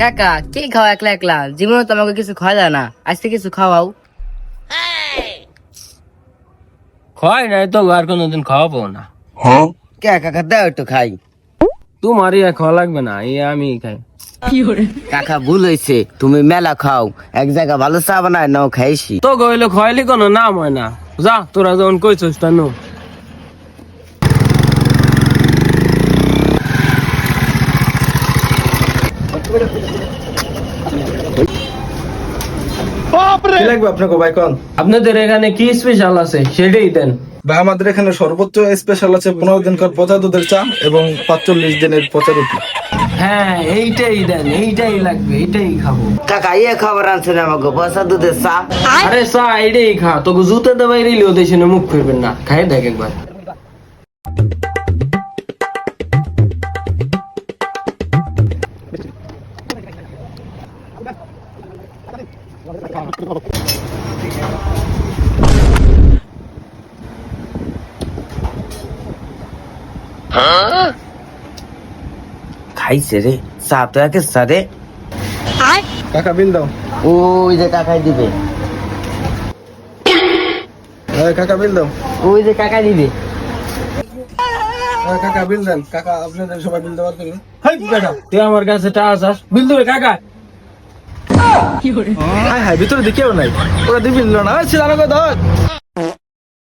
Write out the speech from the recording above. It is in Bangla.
কাকা কি খাও একলা একলা জীবনে তো আমাকে কিছু খাওয়া যায় না। আজকে কিছু খাওয়াও। খাই নাই তো আর কোনোদিন খাওয়াবো না। কে কাকা দাও একটু খাই। তোমার ইয়া খাওয়া লাগবে না ইয়ে আমি খাই। কাকা ভুল হয়েছে। তুমি মেলা খাও। এক জায়গা ভালো চা বানায় নাও খাইছি। তো গইলে খাইলি কোনো নাম হয় না। যা তোরা যখন কইছিস তা নো কি লাগবে আপনাকে ভাই কোন আপনাদের এখানে কি স্পেশাল আছে? সেটাই দেন। ভাই আমাদের এখানে সর্বোচ্চ স্পেশাল আছে পনেরো দিনকার পচা দুধের চা এবং পাঁচচল্লিশ দিনের পচা রুটি। হ্যাঁ এইটাই দেন এইটাই লাগবে এইটাই খাব। কাকা ইয়ে খবর আনছে আমাকে দুধের চা আরে চা এইটাই খা। তোকে জুতে দেবাই রিলি ওদের মুখ করবেন না। খাই দেখ একবার। খাইছে রে চা তো একে সারে কাকা বিল দাও। ওই যে কাকাই দিবে। কাকা বিল দাও। ওই যে কাকা দিবে। কাকা বিল দেন। কাকা আপনাদের সবাই বিল দেওয়ার জন্য। তুই আমার কাছে টাকা চাস। বিল দেবে কাকা হাই হাই ভিতরে দিকেও নাই। ওরা দিবি না। আমাকে দাও